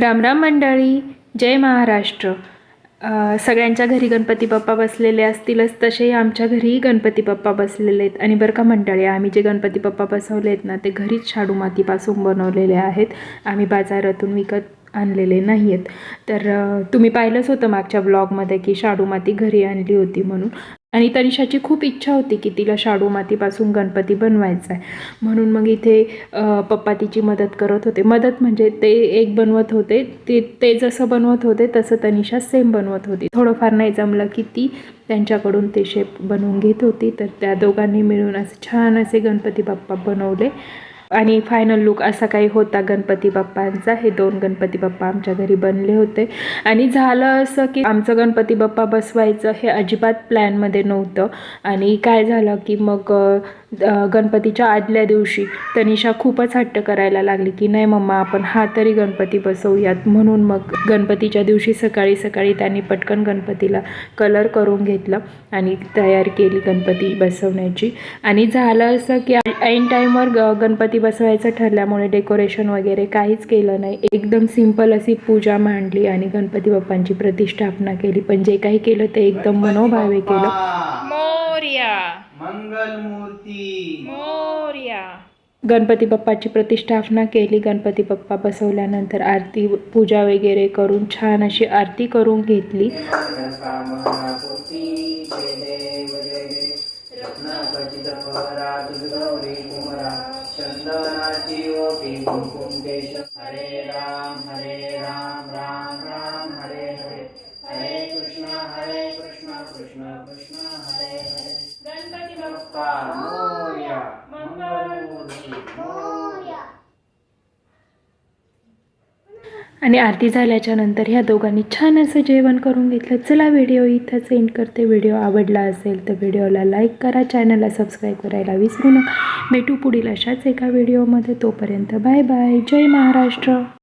रामराम मंडळी जय महाराष्ट्र. सगळ्यांच्या घरी गणपती बाप्पा बसलेले असतीलच तसेही आमच्या घरीही गणपती बाप्पा बसलेले आहेत. आणि बरं का मंडळी आम्ही जे गणपती बाप्पा बसवले आहेत ना ते घरीच शाडू मातीपासून बनवलेले आहेत. आम्ही बाजारातून विकत आणलेले नाही आहेत तर तुम्ही पाहिलंच होतं मागच्या ब्लॉगमध्ये की शाडू माती घरी आणली होती म्हणून. आणि तनिषाची खूप इच्छा होती की तिला शाडू मातीपासून गणपती बनवायचा आहे. म्हणून मग इथे पप्पा तिची मदत करत होते. मदत म्हणजे ते एक बनवत होते. ते ते जसं बनवत होते तसं तनिषा सेम बनवत होती. थोडंफार नाही जमलं की ती त्यांच्याकडून ते शेप बनवून घेत होती. तर त्या दोघांनी मिळून असं छान असे गणपती बाप्पा बनवले. आणि फायनल लुक असा काही होता गणपती बाप्पांचा. हे दोन गणपती बाप्पा आमच्या घरी बनले होते. आणि झालं असं की आमचं गणपती बाप्पा बसवायचं हे अजिबात प्लॅनमध्ये नव्हतं. आणि काय झालं की मग गणपतीच्या आदल्या दिवशी तनिषा खूपच हट्ट करायला लागली की नाही मम्मा आपण हा तरी गणपती बसवूयात. म्हणून मग गणपतीच्या दिवशी सकाळी सकाळी त्यांनी पटकन गणपतीला कलर करून घेतलं आणि तयार केली गणपती बसवण्याची. आणि झालं असं की ऐन टाईमवर ग गणपती बसवायचं ठरल्यामुळे डेकोरेशन वगैरे काहीच केलं नाही. एकदम सिंपल अशी पूजा मांडली आणि गणपती बाप्पांची प्रतिष्ठापना केली. पण जे काही केलं ते एकदम मनोभावे केलं. मूर्ती मोर्या. गणपती बाप्पाची प्रतिष्ठापना केली. गणपती बाप्पा बसवल्यानंतर आरती पूजा वगैरे करून छान अशी आरती करून घेतली. आणि आरती झाल्याच्यानंतर ह्या दोघांनी छान असं जेवण करून घेतलं. चला व्हिडिओ इथंच एंड करते. व्हिडिओ आवडला असेल तर व्हिडिओला लाईक करा. चॅनलला सबस्क्राईब करायला विसरू नका. भेटू पुढील अशाच एका व्हिडिओमध्ये तोपर्यंत बाय बाय जय महाराष्ट्र.